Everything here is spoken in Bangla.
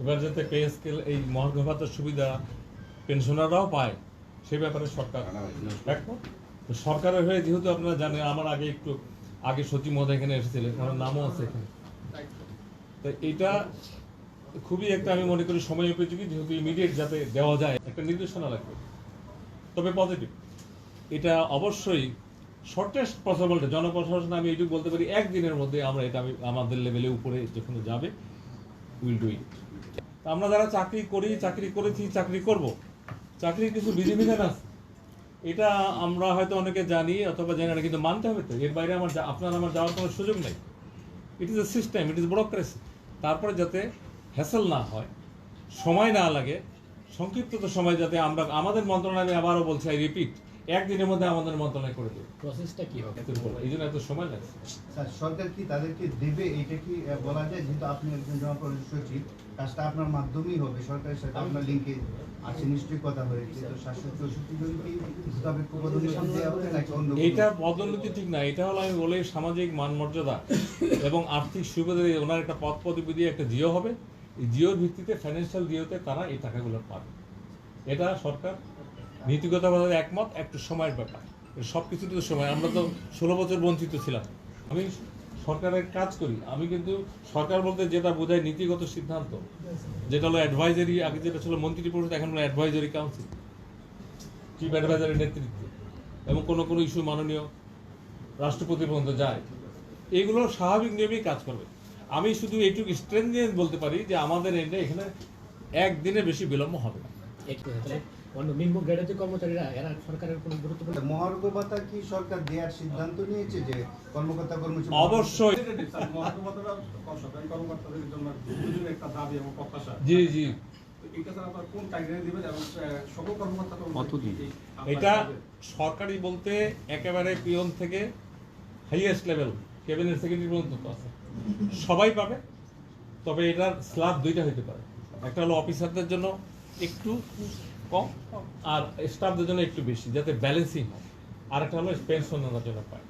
এবার যাতে পে স্কেল এই মহার্ঘ ভাতার সুবিধা পেনশনাররাও পায়, সে ব্যাপারে সরকার তো সরকারের হয়ে যেহেতু আপনারা জানেন, আমার আগে একটু আগে সচিব মহোদয় এখানে এসেছিলেন ওনার নামও আছে এখানে। তো এটা খুবই একটা আমি মনে করি সময় উপযোগী, যেহেতু ইমিডিয়েট যাতে দেওয়া যায়, একটা নির্দেশনা লাগবে। তবে পজিটিভ এটা অবশ্যই শর্টেস্ট পসিবল জনপ্রশাসন, আমি এইটুকু বলতে পারি, একদিনের মধ্যে আমরা এটা আমি, আমাদের লেভেলে উপরে যেখানে যাবে উইল ডু ইট আমরা যারা চাকরি করি, চাকরি করেছি, চাকরি করব। চাকরির কিছু বিধিবিধান আছে। এটা আমরা হয়তো অনেকে জানি অথবা জানি না কিন্তু মানতে হবে তো। এর বাইরে আমার আপনার আমার যাওয়ার কোনো সুযোগ নেই। It is a system it is bureaucracy তারপরে যাতে হ্যাসেল না হয়, সময় না লাগে, সংক্ষিপ্ত সময় যাতে আমরা আমাদের মন্ত্রণালয় আবারও বলছি আই রিপিট একদিনের মধ্যে আমাদের মন্ত্রণালয় করে দেবে। প্রসেসটা কি হবে? এই জন্য এত সময় লাগছে। স্যার সরকার কি তাদেরকে দেবে? এটা কি বলা যায়? যেহেতু আপনি একজন জনপ্রশাসন সচিব কাজটা আপনার মাধ্যমেই হবে। সরকারের সাথে আপনার লিঙ্কে আছে নিশ্চয়ই কথা হয়েছে। তো সাতশো চৌষট্টি জন কি তবে পদোন্নতি দেওয়া হবে নাকি অন্য? এইটা পদোন্নতি ঠিক না। এটা হলো আমি বলি সামাজিক মান মর্যাদা এবং আর্থিক সুবিধা দিয়ে ওনার একটা পদ পদবি দিয়ে একটা জিও হবে। এই জিওর ভিত্তিতে ফাইন্যান্সিয়াল জিওতে তারা এই টাকাগুলো পাবে। এটা সরকার নীতিগতভাবে একমত, একটু সময়ের ব্যাপার। সব কিছুতে তো সময়। আমরা তো ষোলো বছর বঞ্চিত ছিলাম। আমি সরকারের কাজ করি। আমি কিন্তু সরকার বলতে যেটা বোঝায় নীতিগত সিদ্ধান্ত, যেটা হলো অ্যাডভাইজারি আগে যেটা ছিল মন্ত্রী পরিষদ, এখন হলো অ্যাডভাইজারি কাউন্সিল চিফ অ্যাডভাইজারের নেতৃত্বে, এবং কোনো কোনো ইস্যু মাননীয় রাষ্ট্রপতি পর্যন্ত যায়। এগুলো স্বাভাবিক নিয়মেই কাজ করবে। আমি শুধু এইটুকু স্ট্রেঞ্জেন্স বলতে পারি যে আমাদের এন্ডে এখানে একদিনে বেশি বিলম্ব হবে না। অন্য নিম্ন গ্রেডের যে কর্মচারীরা এরা সরকারের কোনো গুরুত্বপূর্ণ মহার্ঘ ভাতা কি সরকার দেওয়ার সিদ্ধান্ত নিয়েছে যে কর্মকর্তা কর্মচারী অবশ্যই। সরকারি কর্মকর্তাদের জন্য একটা দাবি এবং প্রত্যাশা। জি জি। তো এটা স্যার আপনার কোন টাইমে দিবেন এবং আহ, সকল কর্মকর্তা কতদিন? এটা সরকারি বলতে একেবারে পিয়ন থেকে হাইয়েস্ট লেভেল ক্যাবিনেট সেক্রেটারি পর্যন্ত আছে। সবাই পাবে তবে এটার স্ল্যাব দুইটা হতে পারে। একটা হলো অফিসারদের জন্য একটু কম আর স্টাফদের জন্য একটু বেশি, যাতে ব্যালেন্সিং হয়। আর একটা হলো পেনশন জন্য পায়।